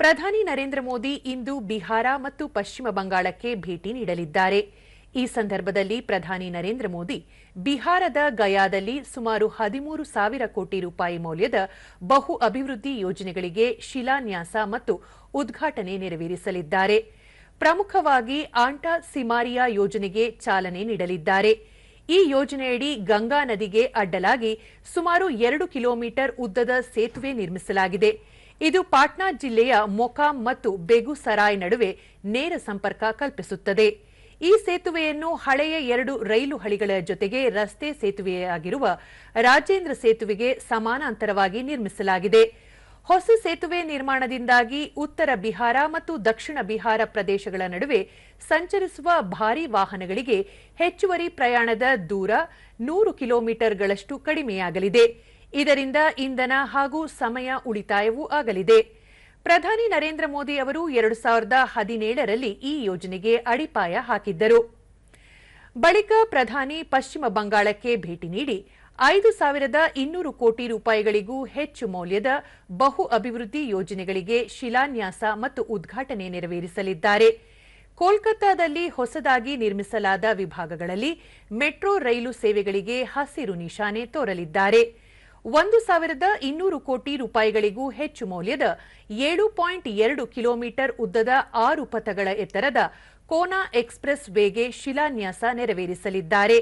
ಪ್ರಧಾನಿ ನರೇಂದ್ರ ಮೋದಿ ಇಂದು ಬಿಹಾರ ಮತ್ತು ಪಶ್ಚಿಮ ಬಂಗಾಳಕ್ಕೆ ಭೇಟಿ ನೀಡಲಿದ್ದಾರೆ. ಈ ಸಂದರ್ಭದಲ್ಲಿ ಪ್ರಧಾನಿ ನರೇಂದ್ರ ಮೋದಿ ಬಿಹಾರದ ಗಯಾದಲ್ಲಿ ಸುಮಾರು ಹದಿಮೂರು ಸಾವಿರ ಕೋಟಿ ರೂಪಾಯಿ ಮೌಲ್ಯದ ಬಹು ಅಭಿವೃದ್ಧಿ ಯೋಜನೆಗಳಿಗೆ ಶಿಲಾನ್ಯಾಸ ಮತ್ತು ಉದ್ಘಾಟನೆ ನೆರವೇರಿಸಲಿದ್ದಾರೆ. ಪ್ರಮುಖವಾಗಿ ಆಂಟಾ ಸಿಮಾರಿಯಾ ಯೋಜನೆಗೆ ಚಾಲನೆ ನೀಡಲಿದ್ದಾರೆ. ಈ ಯೋಜನೆಯಡಿ ಗಂಗಾ ನದಿಗೆ ಅಡ್ಡಲಾಗಿ ಸುಮಾರು ಎರಡು ಕಿಲೋಮೀಟರ್ ಉದ್ದದ ಸೇತುವೆ ನಿರ್ಮಿಸಲಾಗಿದೆ. ಇದು ಪಾಟ್ನಾ ಜಿಲ್ಲೆಯ ಮೊಕಾಂ ಮತ್ತು ಬೆಗುಸರಾಯ್ ನಡುವೆ ನೇರ ಸಂಪರ್ಕ ಕಲ್ಪಿಸುತ್ತದೆ. ಈ ಸೇತುವೆಯನ್ನು ಹಳೆಯ ಎರಡು ರೈಲು ಹಳಿಗಳ ಜೊತೆಗೆ ರಸ್ತೆ ಸೇತುವೆಯಾಗಿರುವ ರಾಜೇಂದ್ರ ಸೇತುವೆಗೆ ಸಮಾನಾಂತರವಾಗಿ ನಿರ್ಮಿಸಲಾಗಿದೆ. ಹೊಸ ಸೇತುವೆ ನಿರ್ಮಾಣದಿಂದಾಗಿ ಉತ್ತರ ಬಿಹಾರ ಮತ್ತು ದಕ್ಷಿಣ ಬಿಹಾರ ಪ್ರದೇಶಗಳ ನಡುವೆ ಸಂಚರಿಸುವ ಭಾರೀ ವಾಹನಗಳಿಗೆ ಹೆಚ್ಚುವರಿ ಪ್ರಯಾಣದ ದೂರ ನೂರು ಕಿಲೋಮೀಟರ್ಗಳಷ್ಟು ಕಡಿಮೆಯಾಗಲಿದೆ. ಇದರಿಂದ ಇಂಧನ ಹಾಗೂ ಸಮಯ ಉಳಿತಾಯವೂ ಆಗಲಿದೆ. ಪ್ರಧಾನಿ ನರೇಂದ್ರ ಮೋದಿ ಅವರು ಎರಡು ಸಾವಿರದ ಹದಿನೇಳರಲ್ಲಿ ಈ ಯೋಜನೆಗೆ ಅಡಿಪಾಯ ಹಾಕಿದ್ದರು. ಬಳಿಕ ಪ್ರಧಾನಿ ಪಶ್ಚಿಮ ಬಂಗಾಳಕ್ಕೆ ಭೇಟಿ ನೀಡಿ ಐದು ಸಾವಿರದ ಇನ್ನೂರು ಕೋಟಿ ರೂಪಾಯಿಗಳಿಗೂ ಹೆಚ್ಚು ಮೌಲ್ಯದ ಬಹು ಅಭಿವೃದ್ಧಿ ಯೋಜನೆಗಳಿಗೆ ಶಿಲಾನ್ಯಾಸ ಮತ್ತು ಉದ್ಘಾಟನೆ ನೆರವೇರಿಸಲಿದ್ದಾರೆ. ಕೋಲ್ಕತ್ತಾದಲ್ಲಿ ಹೊಸದಾಗಿ ನಿರ್ಮಿಸಲಾದ ವಿಭಾಗಗಳಲ್ಲಿ ಮೆಟ್ರೋ ರೈಲು ಸೇವೆಗಳಿಗೆ ಹಸಿರು ನಿಶಾನೆ ತೋರಲಿದ್ದಾರೆ. ಒಂದು ಸಾವಿರದ ಇನ್ನೂರು ಕೋಟಿ ರೂಪಾಯಿಗಳಿಗೂ ಹೆಚ್ಚು ಮೌಲ್ಯದ ಏಳು ಪಾಯಿಂಟ್ ಎರಡು ಕಿಲೋಮೀಟರ್ ಉದ್ದದ ಆರು ಪಥಗಳ ಎತ್ತರದ ಕೋನಾ ಎಕ್ಸ್ಪ್ರೆಸ್ ವೇಗೆ ಶಿಲಾನ್ಯಾಸ ನೆರವೇರಿಸಲಿದ್ದಾರೆ.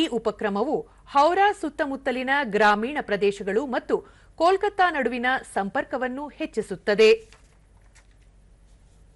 ಈ ಉಪಕ್ರಮವು ಹೌರಾ ಸುತ್ತಮುತ್ತಲಿನ ಗ್ರಾಮೀಣ ಪ್ರದೇಶಗಳು ಮತ್ತು ಕೋಲ್ಕತ್ತಾ ನಡುವಿನ ಸಂಪರ್ಕವನ್ನು ಹೆಚ್ಚಿಸುತ್ತದೆ.